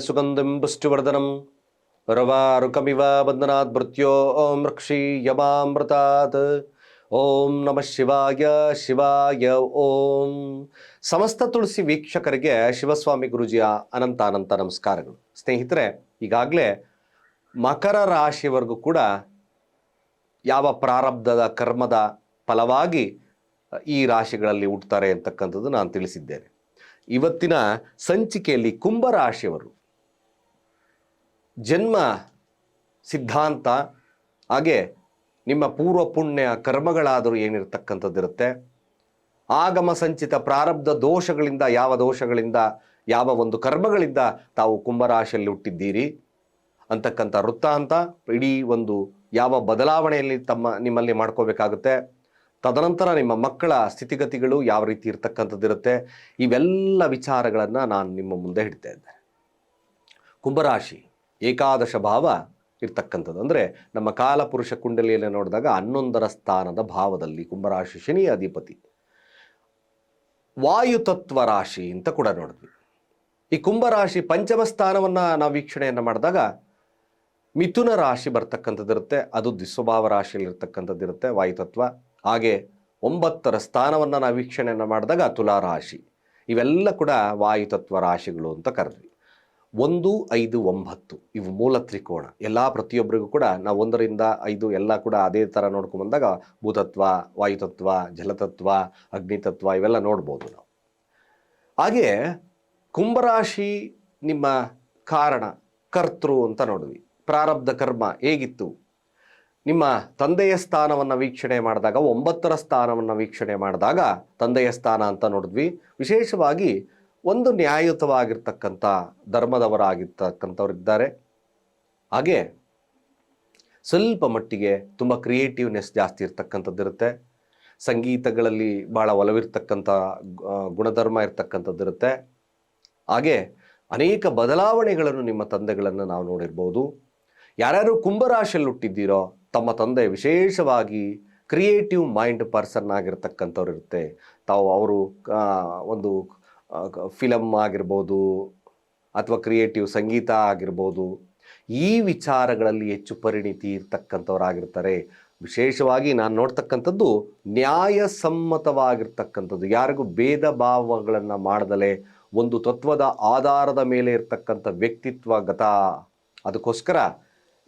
ಸುಗಂಧಿಂ ಪುಷ್ಟಿವರ್ಧನಂ ರವಾರುಕಮಿವ ಬಂಧನಾತ್ ಮೃತ್ಯೋ ಓಂ ರಕ್ಷಿ ಯಮಾಮೃತಾತ್ ಓಂ ನಮಃ ಶಿವಾಯ ಶಿವಾಯ ಓಂ ಸಮಸ್ತ ತುಳಸಿ ವೀಕ್ಷಕರಿಗೆ ಶಿವಸ್ವಾಮಿ ಗುರುಜಿಯ ಅನಂತ ಅನಂತ ನಮಸ್ಕಾರಗಳು. ಸ್ನೇಹಿತರೆ, ಈಗಾಗಲೇ ಮಕರ ರಾಶಿವರೆಗೂ ಕೂಡ ಯಾವ ಪ್ರಾರಬ್ಧದ ಕರ್ಮದ ಫಲವಾಗಿ ಈ ರಾಶಿಗಳಲ್ಲಿ ಹುಟ್ಟುತ್ತಾರೆ ಅಂತಕ್ಕಂಥದ್ದು ನಾನು ತಿಳಿಸಿದ್ದೇನೆ. ಇವತ್ತಿನ ಸಂಚಿಕೆಯಲ್ಲಿ ಕುಂಭರಾಶಿಯವರು ಜನ್ಮ ಸಿದ್ಧಾಂತ, ಹಾಗೆ ನಿಮ್ಮ ಪೂರ್ವ ಪುಣ್ಯ ಕರ್ಮಗಳಾದರೂ ಏನಿರ್ತಕ್ಕಂಥದ್ದಿರುತ್ತೆ ಆಗಮ ಸಂಚಿತ ಪ್ರಾರಬ್ಧ ದೋಷಗಳಿಂದ, ಯಾವ ದೋಷಗಳಿಂದ, ಯಾವ ಒಂದು ಕರ್ಮಗಳಿಂದ ತಾವು ಕುಂಭರಾಶಿಯಲ್ಲಿ ಹುಟ್ಟಿದ್ದೀರಿ ಅಂತಕ್ಕಂಥ ವೃತ್ತಾಂತ, ಇಡೀ ಒಂದು ಯಾವ ಬದಲಾವಣೆಯಲ್ಲಿ ತಮ್ಮ ನಿಮ್ಮಲ್ಲಿ ಮಾಡ್ಕೋಬೇಕಾಗುತ್ತೆ. ತದನಂತರ ನಿಮ್ಮ ಮಕ್ಕಳ ಸ್ಥಿತಿಗತಿಗಳು ಯಾವ ರೀತಿ ಇರ್ತಕ್ಕಂಥದ್ದಿರುತ್ತೆ? ಇವೆಲ್ಲ ವಿಚಾರಗಳನ್ನು ನಾನು ನಿಮ್ಮ ಮುಂದೆ ಇಡ್ತಾ ಇದ್ದೆ ಕುಂಭರಾಶಿ, ಏಕಾದಶ ಭಾವ ಇರ್ತಕ್ಕಂಥದ್ದು. ಅಂದರೆ ನಮ್ಮ ಕಾಲಪುರುಷ ಕುಂಡಲಿಯಲ್ಲಿ ನೋಡಿದಾಗ ಹನ್ನೊಂದರ ಸ್ಥಾನದ ಭಾವದಲ್ಲಿ ಕುಂಭರಾಶಿ ಶನಿ ಅಧಿಪತಿ. ವಾಯುತತ್ವ ರಾಶಿ ಅಂತ ಕೂಡ ನೋಡಿದ್ವಿ. ಈ ಕುಂಭರಾಶಿ ಪಂಚಮ ಸ್ಥಾನವನ್ನು ನಾವು ವೀಕ್ಷಣೆಯನ್ನು ಮಾಡಿದಾಗ ಮಿಥುನ ರಾಶಿ ಬರ್ತಕ್ಕಂಥದ್ದಿರುತ್ತೆ. ಅದು ದ್ವಿಸ್ವಭಾವ ರಾಶಿಯಲ್ಲಿರ್ತಕ್ಕಂಥದ್ದಿರುತ್ತೆ ವಾಯುತತ್ವ. ಹಾಗೆ ಒಂಬತ್ತರ ಸ್ಥಾನವನ್ನು ನಾವು ವೀಕ್ಷಣೆಯನ್ನು ಮಾಡಿದಾಗ ತುಲಾ ರಾಶಿ. ಇವೆಲ್ಲ ಕೂಡ ವಾಯುತತ್ವ ರಾಶಿಗಳು ಅಂತ ಕರೆದ್ವಿ. ಒಂದು, ಐದು, ಒಂಬತ್ತು ಇವು ಮೂಲ ತ್ರಿಕೋಣ. ಎಲ್ಲ ಪ್ರತಿಯೊಬ್ಬರಿಗೂ ಕೂಡ ನಾವು ಒಂದರಿಂದ ಐದು ಎಲ್ಲ ಕೂಡ ಅದೇ ಥರ ನೋಡ್ಕೊಂಡು ಬಂದಾಗ ಭೂತತ್ವ, ವಾಯುತತ್ವ, ಜಲತತ್ವ, ಅಗ್ನಿತತ್ವ ಇವೆಲ್ಲ ನೋಡ್ಬೋದು ನಾವು. ಹಾಗೆಯೇ ಕುಂಭರಾಶಿ ನಿಮ್ಮ ಕಾರಣ ಕರ್ತೃ ಅಂತ ನೋಡಿದ್ವಿ. ಪ್ರಾರಬ್ಧ ಕರ್ಮ ಹೇಗಿತ್ತು? ನಿಮ್ಮ ತಂದೆಯ ಸ್ಥಾನವನ್ನು ವೀಕ್ಷಣೆ ಮಾಡಿದಾಗ, ಒಂಬತ್ತರ ಸ್ಥಾನವನ್ನು ವೀಕ್ಷಣೆ ಮಾಡಿದಾಗ ತಂದೆಯ ಸ್ಥಾನ ಅಂತ ನೋಡಿದ್ವಿ. ವಿಶೇಷವಾಗಿ ಒಂದು ನ್ಯಾಯಯುತವಾಗಿರ್ತಕ್ಕಂಥ ಧರ್ಮದವರಾಗಿರ್ತಕ್ಕಂಥವ್ರಿದ್ದಾರೆ. ಹಾಗೆ ಸ್ವಲ್ಪ ಮಟ್ಟಿಗೆ ತುಂಬ ಕ್ರಿಯೇಟಿವ್ನೆಸ್ ಜಾಸ್ತಿ ಇರ್ತಕ್ಕಂಥದ್ದಿರುತ್ತೆ ಸಂಗೀತಗಳಲ್ಲಿ ಭಾಳ ಒಲವಿರ್ತಕ್ಕಂಥ ಗುಣಧರ್ಮ ಇರ್ತಕ್ಕಂಥದ್ದಿರುತ್ತೆ ಹಾಗೆ ಅನೇಕ ಬದಲಾವಣೆಗಳನ್ನು ನಿಮ್ಮ ತಂದೆಗಳನ್ನು ನಾವು ನೋಡಿರ್ಬೋದು. ಯಾರ್ಯಾರು ಕುಂಭರಾಶಿಯಲ್ಲಿ ಹುಟ್ಟಿದ್ದೀರೋ ತಮ್ಮ ತಂದೆ ವಿಶೇಷವಾಗಿ ಕ್ರಿಯೇಟಿವ್ ಮೈಂಡ್ ಪರ್ಸನ್ ಆಗಿರ್ತಕ್ಕಂಥವ್ರು ಇರುತ್ತೆ. ತಾವು ಅವರು ಒಂದು ಫಿಲಮ್ ಆಗಿರ್ಬೋದು ಅಥವಾ ಕ್ರಿಯೇಟಿವ್ ಸಂಗೀತ ಆಗಿರ್ಬೋದು, ಈ ವಿಚಾರಗಳಲ್ಲಿ ಹೆಚ್ಚು ಪರಿಣಿತಿ ಇರ್ತಕ್ಕಂಥವ್ರಾಗಿರ್ತಾರೆ ವಿಶೇಷವಾಗಿ ನಾನು ನೋಡ್ತಕ್ಕಂಥದ್ದು ನ್ಯಾಯಸಮ್ಮತವಾಗಿರ್ತಕ್ಕಂಥದ್ದು. ಯಾರಿಗೂ ಭೇದ ಭಾವಗಳನ್ನು ಮಾಡದಲೇ ಒಂದು ತತ್ವದ ಆಧಾರದ ಮೇಲೆ ಇರ್ತಕ್ಕಂಥ ವ್ಯಕ್ತಿತ್ವ ಗತ. ಅದಕ್ಕೋಸ್ಕರ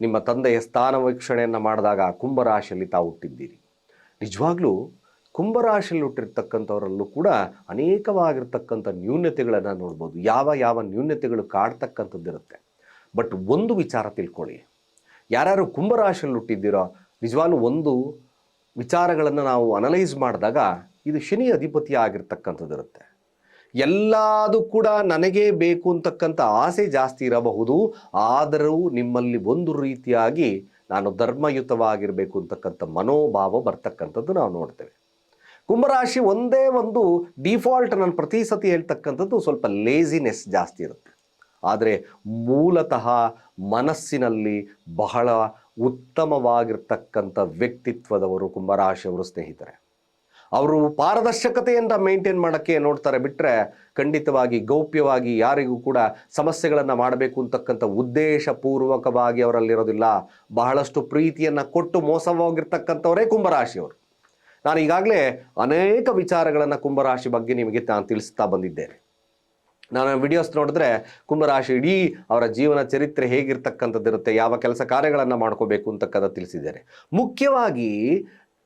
ನಿಮ್ಮ ತಂದೆಯ ಸ್ಥಾನ ವೀಕ್ಷಣೆಯನ್ನು ಮಾಡಿದಾಗ ಕುಂಭರಾಶಿಯಲ್ಲಿ ತಾವು ಹುಟ್ಟಿದ್ದೀರಿ. ನಿಜವಾಗ್ಲೂ ಕುಂಭರಾಶಿಯಲ್ಲಿ ಹುಟ್ಟಿರ್ತಕ್ಕಂಥವರಲ್ಲೂ ಕೂಡ ಅನೇಕವಾಗಿರ್ತಕ್ಕಂಥ ನ್ಯೂನ್ಯತೆಗಳನ್ನು ನೋಡ್ಬೋದು. ಯಾವ ಯಾವ ನ್ಯೂನ್ಯತೆಗಳು ಕಾಡ್ತಕ್ಕಂಥದ್ದಿರುತ್ತೆ. ಬಟ್ ಒಂದು ವಿಚಾರ ತಿಳ್ಕೊಳ್ಳಿ. ಯಾರ್ಯಾರು ಕುಂಭರಾಶಿಯಲ್ಲಿ ಹುಟ್ಟಿದ್ದೀರೋ, ನಿಜವಾಗ್ಲೂ ಒಂದು ವಿಚಾರಗಳನ್ನು ನಾವು ಅನಲೈಸ್ ಮಾಡಿದಾಗ ಇದು ಶನಿ ಅಧಿಪತಿ ಆಗಿರ್ತಕ್ಕಂಥದ್ದಿರುತ್ತೆ. ಎಲ್ಲದೂ ಕೂಡ ನನಗೆ ಬೇಕು ಅಂತಕ್ಕಂಥ ಆಸೆ ಜಾಸ್ತಿ ಇರಬಹುದು. ಆದರೂ ನಿಮ್ಮಲ್ಲಿ ಒಂದು ರೀತಿಯಾಗಿ ನಾನು ಧರ್ಮಯುತವಾಗಿರಬೇಕು ಅಂತಕ್ಕಂಥ ಮನೋಭಾವ ಬರ್ತಕ್ಕಂಥದ್ದು ನಾವು ನೋಡ್ತೇವೆ. ಕುಂಭರಾಶಿ ಒಂದೇ ಒಂದು ಡಿಫಾಲ್ಟ್ ನಾನು ಪ್ರತಿ ಸತಿ ಹೇಳ್ತಕ್ಕಂಥದ್ದು ಸ್ವಲ್ಪ ಲೇಜಿನೆಸ್ ಜಾಸ್ತಿ ಇರುತ್ತೆ. ಆದರೆ ಮೂಲತಃ ಮನಸ್ಸಿನಲ್ಲಿ ಬಹಳ ಉತ್ತಮವಾಗಿರ್ತಕ್ಕಂಥ ವ್ಯಕ್ತಿತ್ವದವರು ಕುಂಭರಾಶಿಯವರು ಸ್ನೇಹಿತರೆ. ಅವರು ಪಾರದರ್ಶಕತೆಯಿಂದ ಮೇಂಟೈನ್ ಮಾಡೋಕ್ಕೆ ನೋಡ್ತಾರೆ ಬಿಟ್ಟರೆ ಖಂಡಿತವಾಗಿ, ಗೌಪ್ಯವಾಗಿ ಯಾರಿಗೂ ಕೂಡ ಸಮಸ್ಯೆಗಳನ್ನು ಮಾಡಬೇಕು ಅಂತಕ್ಕಂಥ ಉದ್ದೇಶಪೂರ್ವಕವಾಗಿ ಅವರಲ್ಲಿರೋದಿಲ್ಲ. ಬಹಳಷ್ಟು ಪ್ರೀತಿಯನ್ನು ಕೊಟ್ಟು ಮೋಸವಾಗಿರ್ತಕ್ಕಂಥವರೇ ಕುಂಭರಾಶಿಯವರು. ನಾನು ಈಗಾಗಲೇ ಅನೇಕ ವಿಚಾರಗಳನ್ನು ಕುಂಭರಾಶಿ ಬಗ್ಗೆ ನಿಮಗೆ ನಾನು ತಿಳಿಸ್ತಾ ಬಂದಿದ್ದೇನೆ. ನಾನು ವಿಡಿಯೋಸ್ ನೋಡಿದ್ರೆ ಕುಂಭರಾಶಿ ಇಡೀ ಅವರ ಜೀವನ ಚರಿತ್ರೆ ಹೇಗಿರ್ತಕ್ಕಂಥದ್ದಿರುತ್ತೆ, ಯಾವ ಕೆಲಸ ಕಾರ್ಯಗಳನ್ನು ಮಾಡ್ಕೋಬೇಕು ಅಂತಕ್ಕಂಥ ತಿಳಿಸಿದ್ದೇನೆ. ಮುಖ್ಯವಾಗಿ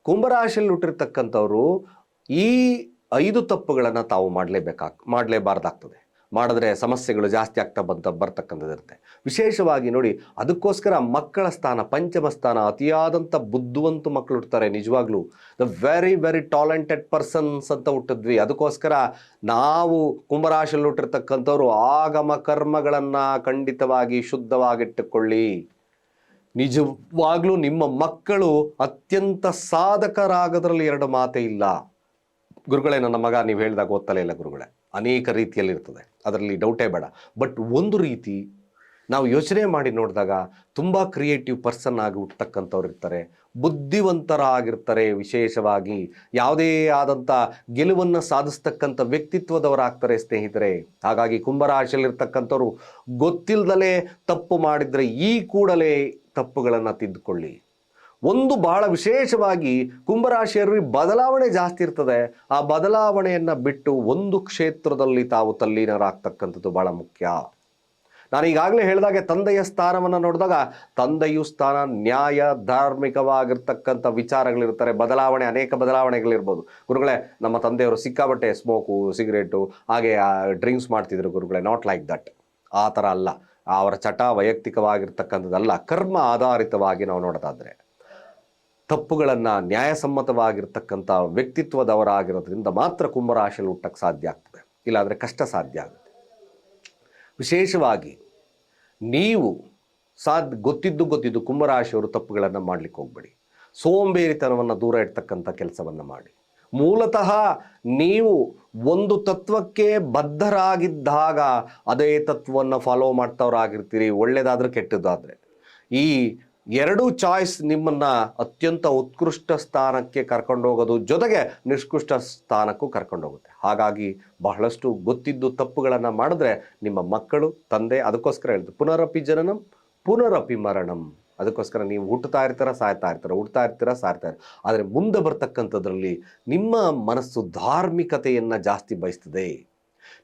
ಕುಂಭರಾಶಿಯಲ್ಲಿ ಹುಟ್ಟಿರ್ತಕ್ಕಂಥವ್ರು ಈ ಐದು ತಪ್ಪುಗಳನ್ನು ತಾವು ಮಾಡಲೇಬೇಕಾಗ್ ಮಾಡಲೇಬಾರ್ದಾಗ್ತದೆ. ಮಾಡಿದ್ರೆ ಸಮಸ್ಯೆಗಳು ಜಾಸ್ತಿ ಆಗ್ತಾ ಬಂತ, ಬರ್ತಕ್ಕಂಥದ್ದಿರುತ್ತೆ. ವಿಶೇಷವಾಗಿ ನೋಡಿ, ಅದಕ್ಕೋಸ್ಕರ ಮಕ್ಕಳ ಸ್ಥಾನ, ಪಂಚಮ ಸ್ಥಾನ ಅತಿಯಾದಂಥ ಬುದ್ಧಿವಂತ ಮಕ್ಕಳು ಹುಡ್ತಾರೆ ನಿಜವಾಗ್ಲೂ. The very very talented persons ಅಂತ ಹುಟ್ಟಿದ್ವಿ. ಅದಕ್ಕೋಸ್ಕರ ನಾವು ಕುಂಭರಾಶಿಯಲ್ಲಿ ಹುಟ್ಟಿರ್ತಕ್ಕಂಥವ್ರು ಆಗಮ ಕರ್ಮಗಳನ್ನು ಖಂಡಿತವಾಗಿ ಶುದ್ಧವಾಗಿಟ್ಟುಕೊಳ್ಳಿ. ನಿಜವಾಗ್ಲೂ ನಿಮ್ಮ ಮಕ್ಕಳು ಅತ್ಯಂತ ಸಾಧಕರಾಗೋದ್ರಲ್ಲಿ ಎರಡು ಮಾತೇ ಇಲ್ಲ. ಗುರುಗಳೇ, ನನ್ನ ಮಗ, ನೀವು ಹೇಳಿದಾಗ ಓದ್ತಲೇ ಇಲ್ಲ ಗುರುಗಳೇ. ಅನೇಕ ರೀತಿಯಲ್ಲಿ ಇರ್ತದೆ ಅದರಲ್ಲಿ ಡೌಟೇ ಬೇಡ. ಬಟ್ ಒಂದು ರೀತಿ ನಾವು ಯೋಚನೆ ಮಾಡಿ ನೋಡಿದಾಗ ತುಂಬ ಕ್ರಿಯೇಟಿವ್ ಪರ್ಸನ್ ಆಗಿ ಹುಟ್ಟತಕ್ಕಂಥವ್ರು ಇರ್ತಾರೆ ಬುದ್ಧಿವಂತರಾಗಿರ್ತಾರೆ ವಿಶೇಷವಾಗಿ. ಯಾವುದೇ ಆದಂಥ ಗೆಲುವನ್ನು ಸಾಧಿಸ್ತಕ್ಕಂಥ ವ್ಯಕ್ತಿತ್ವದವರಾಗ್ತಾರೆ ಸ್ನೇಹಿತರೆ. ಹಾಗಾಗಿ ಕುಂಭರಾಶಿಯಲ್ಲಿರ್ತಕ್ಕಂಥವ್ರು ಗೊತ್ತಿಲ್ಲದಲೇ ತಪ್ಪು ಮಾಡಿದರೆ ಈ ಕೂಡಲೇ ತಪ್ಪುಗಳನ್ನು ತಿದ್ದುಕೊಳ್ಳಿ. ಒಂದು ಬಹಳ ವಿಶೇಷವಾಗಿ ಕುಂಭರಾಶಿಯಲ್ಲಿ ಬದಲಾವಣೆ ಜಾಸ್ತಿ ಇರ್ತದೆ. ಆ ಬದಲಾವಣೆಯನ್ನು ಬಿಟ್ಟು ಒಂದು ಕ್ಷೇತ್ರದಲ್ಲಿ ತಾವು ತಲ್ಲೀನರಾಗ್ತಕ್ಕಂಥದ್ದು ಬಹಳ ಮುಖ್ಯ. ನಾನು ಈಗಾಗಲೇ ಹೇಳಿದಾಗೆ ತಂದೆಯ ಸ್ಥಾನವನ್ನು ನೋಡಿದಾಗ ತಂದೆಯು ಸ್ಥಾನ ನ್ಯಾಯ, ಧಾರ್ಮಿಕವಾಗಿರ್ತಕ್ಕಂಥ ವಿಚಾರಗಳಿರ್ತಾರೆ ಬದಲಾವಣೆ, ಅನೇಕ ಬದಲಾವಣೆಗಳಿರ್ಬೋದು. ಗುರುಗಳೇ, ನಮ್ಮ ತಂದೆಯವರು ಸಿಕ್ಕಾಬಟ್ಟೆ ಸ್ಮೋಕು, ಸಿಗರೇಟು, ಹಾಗೆ ಡ್ರಿಂಕ್ಸ್ ಮಾಡ್ತಿದ್ರು ಗುರುಗಳೇ. Not like that. ಆ ಥರ ಅಲ್ಲ. ಅವರ ಚಟ ವೈಯಕ್ತಿಕವಾಗಿರ್ತಕ್ಕಂಥದ್ದಲ್ಲ, ಕರ್ಮ ಆಧಾರಿತವಾಗಿ ನಾವು ನೋಡೋದಾದರೆ, ತಪ್ಪುಗಳನ್ನು ನ್ಯಾಯಸಮ್ಮತವಾಗಿರ್ತಕ್ಕಂಥ ವ್ಯಕ್ತಿತ್ವದವರಾಗಿರೋದ್ರಿಂದ ಮಾತ್ರ ಕುಂಭರಾಶಿಯಲ್ಲಿ ಹುಟ್ಟಕ್ಕೆ ಸಾಧ್ಯ ಆಗ್ತದೆ. ಇಲ್ಲಾಂದರೆ ಕಷ್ಟ ಸಾಧ್ಯ ಆಗುತ್ತೆ. ವಿಶೇಷವಾಗಿ ನೀವು ಸಾದ್, ಗೊತ್ತಿದ್ದು ಗೊತ್ತಿದ್ದು ಕುಂಭರಾಶಿಯವರು ತಪ್ಪುಗಳನ್ನು ಮಾಡಲಿಕ್ಕೆ ಹೋಗಬೇಡಿ. ಸೋಂಬೇರಿತನವನ್ನು ದೂರ ಇಡ್ತಕ್ಕಂಥ ಕೆಲಸವನ್ನು ಮಾಡಿ. ಮೂಲತಃ ನೀವು ಒಂದು ತತ್ವಕ್ಕೆ ಬದ್ಧರಾಗಿದ್ದಾಗ ಅದೇ ತತ್ವವನ್ನು ಫಾಲೋ ಮಾಡ್ತವರಾಗಿರ್ತೀರಿ ಒಳ್ಳೆಯದಾದ್ರೆ ಕೆಟ್ಟದಾದರೆ. ಈ ಎರಡೂ ಚಾಯ್ಸ್ ನಿಮ್ಮನ್ನು ಅತ್ಯಂತ ಉತ್ಕೃಷ್ಟ ಸ್ಥಾನಕ್ಕೆ ಕರ್ಕೊಂಡು ಹೋಗೋದು ಜೊತೆಗೆ ನಿಷ್ಕೃಷ್ಟ ಸ್ಥಾನಕ್ಕೂ ಕರ್ಕೊಂಡು ಹೋಗುತ್ತೆ. ಹಾಗಾಗಿ ಬಹಳಷ್ಟು ಗೊತ್ತಿದ್ದು ತಪ್ಪುಗಳನ್ನು ಮಾಡಿದ್ರೆ ನಿಮ್ಮ ಮಕ್ಕಳು, ತಂದೆ ಅದಕ್ಕೋಸ್ಕರ ಹೇಳಿದ್ರು ಪುನರಪಿ ಜನನಂ, ಪುನರಪಿ ಮರಣಂ. ಅದಕ್ಕೋಸ್ಕರ ನೀವು ಹುಟ್ಟುತ್ತಾ ಇರ್ತೀರ, ಸಾಯ್ತಾ ಇರ್ತೀರ, ಹುಟ್ಟುತ್ತಾ ಇರ್ತೀರ, ಸಾಯ್ತಾ ಇರ್ತೀರ. ಆದರೆ ಮುಂದೆ ಬರ್ತಕ್ಕಂಥದ್ರಲ್ಲಿ ನಿಮ್ಮ ಮನಸ್ಸು ಧಾರ್ಮಿಕತೆಯನ್ನು ಜಾಸ್ತಿ ಬಯಸ್ತದೆ.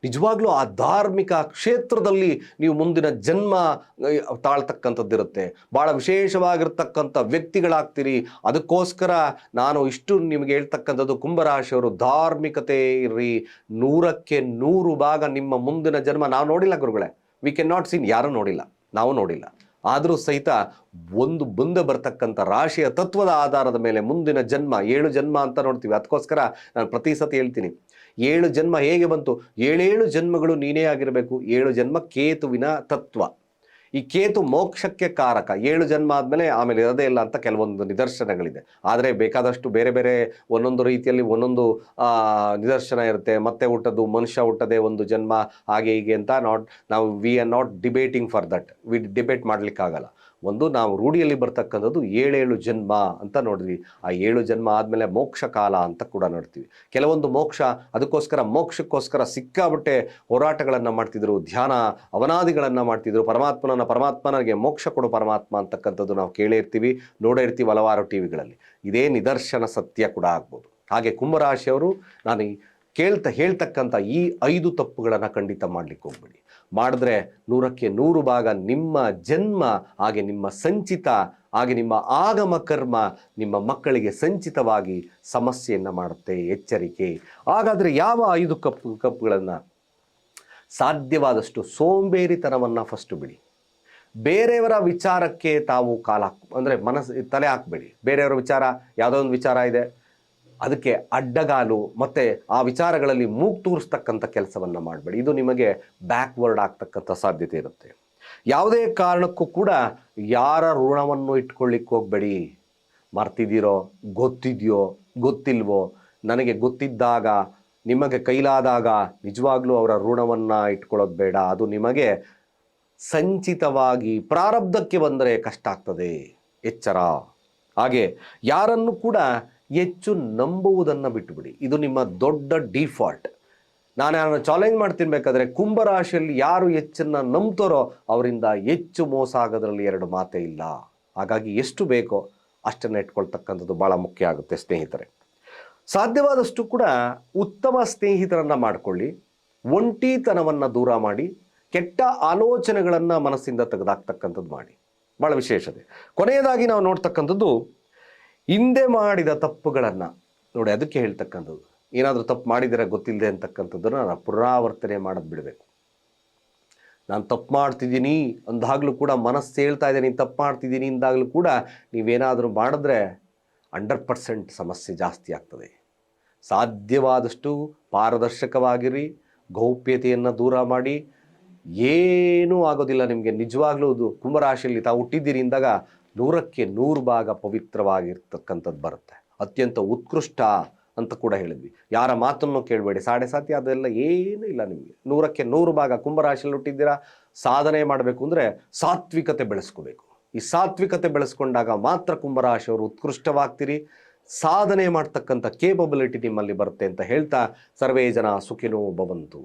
ನಿಜವಾಗ್ಲೂ ಆ ಧಾರ್ಮಿಕ ಕ್ಷೇತ್ರದಲ್ಲಿ ನೀವು ಮುಂದಿನ ಜನ್ಮ ತಾಳ್ತಕ್ಕಂಥದ್ದಿರುತ್ತೆ ಭಾಳ ವಿಶೇಷವಾಗಿರ್ತಕ್ಕಂಥ ವ್ಯಕ್ತಿಗಳಾಗ್ತೀರಿ. ಅದಕ್ಕೋಸ್ಕರ ನಾನು ಇಷ್ಟು ನಿಮಗೆ ಹೇಳ್ತಕ್ಕಂಥದ್ದು ಕುಂಭರಾಶಿಯವರು ಧಾರ್ಮಿಕತೆ ಇರ್ರಿ. ನೂರಕ್ಕೆ ನೂರು ಭಾಗ ನಿಮ್ಮ ಮುಂದಿನ ಜನ್ಮ. ನಾವು ನೋಡಿಲ್ಲ ಗುರುಗಳೇ. ವಿ ಕೆನ್ ನಾಟ್ ಸೀನ್ ಯಾರೂ ನೋಡಿಲ್ಲ. ನಾವು ನೋಡಿಲ್ಲ. ಆದರೂ ಸಹಿತ ಒಂದು ಮುಂದೆ ಬರ್ತಕ್ಕಂಥ ರಾಶಿಯ ತತ್ವದ ಆಧಾರದ ಮೇಲೆ ಮುಂದಿನ ಜನ್ಮ, ಏಳು ಜನ್ಮ ಅಂತ ನೋಡ್ತೀವಿ. ಅದಕ್ಕೋಸ್ಕರ ನಾನು ಪ್ರತಿ ಸತಿ ಹೇಳ್ತೀನಿ. ಏಳು ಜನ್ಮ ಹೇಗೆ ಬಂತು? ಏಳೇಳು ಜನ್ಮಗಳು ನೀನೇ ಆಗಿರಬೇಕು. ಏಳು ಜನ್ಮ ಕೇತುವಿನ ತತ್ವ. ಈ ಕೇತು ಮೋಕ್ಷಕ್ಕೆ ಕಾರಕ. ಏಳು ಜನ್ಮ ಆದಮೇಲೆ ಆಮೇಲೆ ಇರೋದೇ ಇಲ್ಲ ಅಂತ ಕೆಲವೊಂದು ನಿದರ್ಶನಗಳಿದೆ. ಆದರೆ ಬೇಕಾದಷ್ಟು ಬೇರೆ ಬೇರೆ ಒಂದೊಂದು ರೀತಿಯಲ್ಲಿ ಒಂದೊಂದು ನಿದರ್ಶನ ಇರುತ್ತೆ. ಮತ್ತೆ ಹುಟ್ಟದು ಮನುಷ್ಯ ಹುಟ್ಟದೆ ಒಂದು ಜನ್ಮ, ಹಾಗೆ ಹೀಗೆ ಅಂತ ನಾಟ್, ನಾವು we are not debating for that we debate ಮಾಡಲಿಕ್ಕಾಗಲ್ಲ. ಒಂದು ನಾವು ರೂಢಿಯಲ್ಲಿ ಬರ್ತಕ್ಕಂಥದ್ದು ಏಳೇಳು ಜನ್ಮ ಅಂತ ನೋಡಿದ್ವಿ. ಆ ಏಳು ಜನ್ಮ ಆದಮೇಲೆ ಮೋಕ್ಷ ಕಾಲ ಅಂತ ಕೂಡ ನೋಡ್ತೀವಿ. ಕೆಲವೊಂದು ಮೋಕ್ಷ ಅದಕ್ಕೋಸ್ಕರ ಮೋಕ್ಷಕ್ಕೋಸ್ಕರ ಸಿಕ್ಕಾಬಟ್ಟೆ ಹೋರಾಟಗಳನ್ನು ಮಾಡ್ತಿದ್ರು, ಧ್ಯಾನ ಅವನಾದಿಗಳನ್ನು ಮಾಡ್ತಿದ್ರು, ಪರಮಾತ್ಮನನ್ನು ಪರಮಾತ್ಮನಿಗೆ ಮೋಕ್ಷ ಕೊಡು ಪರಮಾತ್ಮ ಅಂತಕ್ಕಂಥದ್ದು ನಾವು ಕೇಳೇ ಇರ್ತೀವಿ, ನೋಡೇ ಇರ್ತೀವಿ ಹಲವಾರು ಟಿ ವಿಗಳಲ್ಲಿ. ಇದೇ ನಿದರ್ಶನ ಸತ್ಯ ಕೂಡ ಆಗ್ಬೋದು. ಹಾಗೆ ಕುಂಭರಾಶಿಯವರು ನಾನು ಕೇಳ್ತಾ ಹೇಳ್ತಕ್ಕಂಥ ಈ ಐದು ತಪ್ಪುಗಳನ್ನು ಖಂಡಿತ ಮಾಡಲಿಕ್ಕೆ ಹೋಗ್ಬೇಡಿ. ಮಾಡಿದ್ರೆ ನೂರಕ್ಕೆ ನೂರು ಭಾಗ ನಿಮ್ಮ ಜನ್ಮ, ಹಾಗೆ ನಿಮ್ಮ ಸಂಚಿತ, ಹಾಗೆ ನಿಮ್ಮ ಆಗಮ ಕರ್ಮ ನಿಮ್ಮ ಮಕ್ಕಳಿಗೆ ಸಂಚಿತವಾಗಿ ಸಮಸ್ಯೆಯನ್ನು ಮಾಡುತ್ತೆ, ಎಚ್ಚರಿಕೆ. ಹಾಗಾದರೆ ಯಾವ ಐದು ಕಪ್, ಕಪ್ಗಳನ್ನು ಸಾಧ್ಯವಾದಷ್ಟು ಸೋಂಬೇರಿತನವನ್ನು ಫಸ್ಟು ಬಿಡಿ. ಬೇರೆಯವರ ವಿಚಾರಕ್ಕೆ ತಾವು ಕಾಲ ಅಂದರೆ ಮನಸ್ಸು, ತಲೆ ಹಾಕ್ಬೇಡಿ. ಬೇರೆಯವರ ವಿಚಾರ, ಯಾವುದೋ ಒಂದು ವಿಚಾರ ಇದೆ. ಅದಕ್ಕೆ ಅಡ್ಡಗಾಲು ಮತ್ತು ಆ ವಿಚಾರಗಳಲ್ಲಿ ಮೂಗ್ ತೂರಿಸ್ತಕ್ಕಂಥ ಕೆಲಸವನ್ನು ಮಾಡಬೇಡಿ. ಇದು ನಿಮಗೆ ಬ್ಯಾಕ್ವರ್ಡ್ ಆಗ್ತಕ್ಕಂಥ ಸಾಧ್ಯತೆ ಇರುತ್ತೆ. ಯಾವುದೇ ಕಾರಣಕ್ಕೂ ಕೂಡ ಯಾರ ಋಣವನ್ನು ಇಟ್ಕೊಳ್ಳಿಕ್ಕೆ ಹೋಗಬೇಡಿ. ಮರ್ತಿದ್ದೀರೋ, ಗೊತ್ತಿದೆಯೋ, ಗೊತ್ತಿಲ್ವೋ, ನನಗೆ ಗೊತ್ತಿದ್ದಾಗ, ನಿಮಗೆ ಕೈಲಾದಾಗ ನಿಜವಾಗ್ಲೂ ಅವರ ಋಣವನ್ನು ಇಟ್ಕೊಳ್ಳೋದು ಬೇಡ. ಅದು ನಿಮಗೆ ಸಂಚಿತವಾಗಿ ಪ್ರಾರಬ್ಧಕ್ಕೆ ಬಂದರೆ ಕಷ್ಟ ಆಗ್ತದೆ. ಎಚ್ಚರ. ಹಾಗೆ ಯಾರನ್ನು ಕೂಡ ಹೆಚ್ಚು ನಂಬುವುದನ್ನು ಬಿಟ್ಟುಬಿಡಿ. ಇದು ನಿಮ್ಮ ದೊಡ್ಡ ಡಿಫಾಲ್ಟ್ ನಾನು ಯಾರನ್ನು ಚಾಲೆಂಜ್ ಮಾಡ್ತೀನಿ ಬೇಕಾದ್ರೆ ಕುಂಭರಾಶಿಯಲ್ಲಿ ಯಾರು ಹೆಚ್ಚನ್ನು ನಂಬ್ತಾರೋ ಅವರಿಂದ ಹೆಚ್ಚು ಮೋಸ ಆಗೋದ್ರಲ್ಲಿ ಎರಡು ಮಾತೇ ಇಲ್ಲ. ಹಾಗಾಗಿ ಎಷ್ಟು ಬೇಕೋ ಅಷ್ಟನ್ನು ಇಟ್ಕೊಳ್ತಕ್ಕಂಥದ್ದು ಭಾಳ ಮುಖ್ಯ ಆಗುತ್ತೆ ಸ್ನೇಹಿತರೆ. ಸಾಧ್ಯವಾದಷ್ಟು ಕೂಡ ಉತ್ತಮ ಸ್ನೇಹಿತರನ್ನು ಮಾಡಿಕೊಳ್ಳಿ, ಒಂಟಿತನವನ್ನು ದೂರ ಮಾಡಿ, ಕೆಟ್ಟ ಆಲೋಚನೆಗಳನ್ನು ಮನಸ್ಸಿಂದ ತೆಗೆದಾಕ್ತಕ್ಕಂಥದ್ದು ಮಾಡಿ. ಭಾಳ ವಿಶೇಷತೆ ಕೊನೆಯದಾಗಿ ನಾವು ನೋಡ್ತಕ್ಕಂಥದ್ದು ಹಿಂದೆ ಮಾಡಿದ ತಪ್ಪುಗಳನ್ನು ನೋಡಿ ಅದಕ್ಕೆ ಹೇಳ್ತಕ್ಕಂಥದ್ದು. ಏನಾದರೂ ತಪ್ಪು ಮಾಡಿದರೆ ಗೊತ್ತಿಲ್ಲದೆ ಅಂತಕ್ಕಂಥದ್ದನ್ನು ನಾನು ಪುನರಾವರ್ತನೆ ಮಾಡೋದು ಬಿಡಬೇಕು. ನಾನು ತಪ್ಪು ಮಾಡ್ತಿದ್ದೀನಿ ಅಂದಾಗಲೂ ಕೂಡ ಮನಸ್ಸು ಹೇಳ್ತಾ ಇದ್ದೀನಿ ತಪ್ಪು ಮಾಡ್ತಿದ್ದೀನಿ ಅಂದಾಗಲೂ ಕೂಡ ನೀವೇನಾದರೂ ಮಾಡಿದ್ರೆ ಹಂಡ್ರೆಡ್ ಪರ್ಸೆಂಟ್ ಸಮಸ್ಯೆ ಜಾಸ್ತಿ ಆಗ್ತದೆ. ಸಾಧ್ಯವಾದಷ್ಟು ಪಾರದರ್ಶಕವಾಗಿರಿ, ಗೌಪ್ಯತೆಯನ್ನು ದೂರ ಮಾಡಿ. ಏನೂ ಆಗೋದಿಲ್ಲ ನಿಮಗೆ. ನಿಜವಾಗ್ಲೂ ಅದು ಕುಂಭರಾಶಿಯಲ್ಲಿ ತಾವು ಹುಟ್ಟಿದ್ದೀರಿ ಅಂದಾಗ ನೂರಕ್ಕೆ ನೂರು ಭಾಗ ಪವಿತ್ರವಾಗಿರ್ತಕ್ಕಂಥದ್ದು ಬರುತ್ತೆ. ಅತ್ಯಂತ ಉತ್ಕೃಷ್ಟ ಅಂತ ಕೂಡ ಹೇಳಿದ್ವಿ. ಯಾರ ಮಾತನ್ನು ಕೇಳಬೇಡಿ. ಸಾಡೆ ಸಾತಿ ಅದೆಲ್ಲ ಏನೂ ಇಲ್ಲ ನಿಮಗೆ. ನೂರಕ್ಕೆ ನೂರು ಭಾಗ ಕುಂಭರಾಶಿಯಲ್ಲಿ ಹುಟ್ಟಿದ್ದೀರಾ? ಸಾಧನೆ ಮಾಡಬೇಕು ಅಂದರೆ ಸಾತ್ವಿಕತೆ ಬೆಳೆಸ್ಕೋಬೇಕು. ಈ ಸಾತ್ವಿಕತೆ ಬೆಳೆಸ್ಕೊಂಡಾಗ ಮಾತ್ರ ಕುಂಭರಾಶಿಯವರು ಉತ್ಕೃಷ್ಟವಾಗ್ತೀರಿ. ಸಾಧನೆ ಮಾಡ್ತಕ್ಕಂಥ ಕೇಪಬಿಲಿಟಿ ನಿಮ್ಮಲ್ಲಿ ಬರುತ್ತೆ ಅಂತ ಹೇಳ್ತಾ ಸರ್ವೇ ಜನ ಸುಖಿನೋ ಭವಂತು.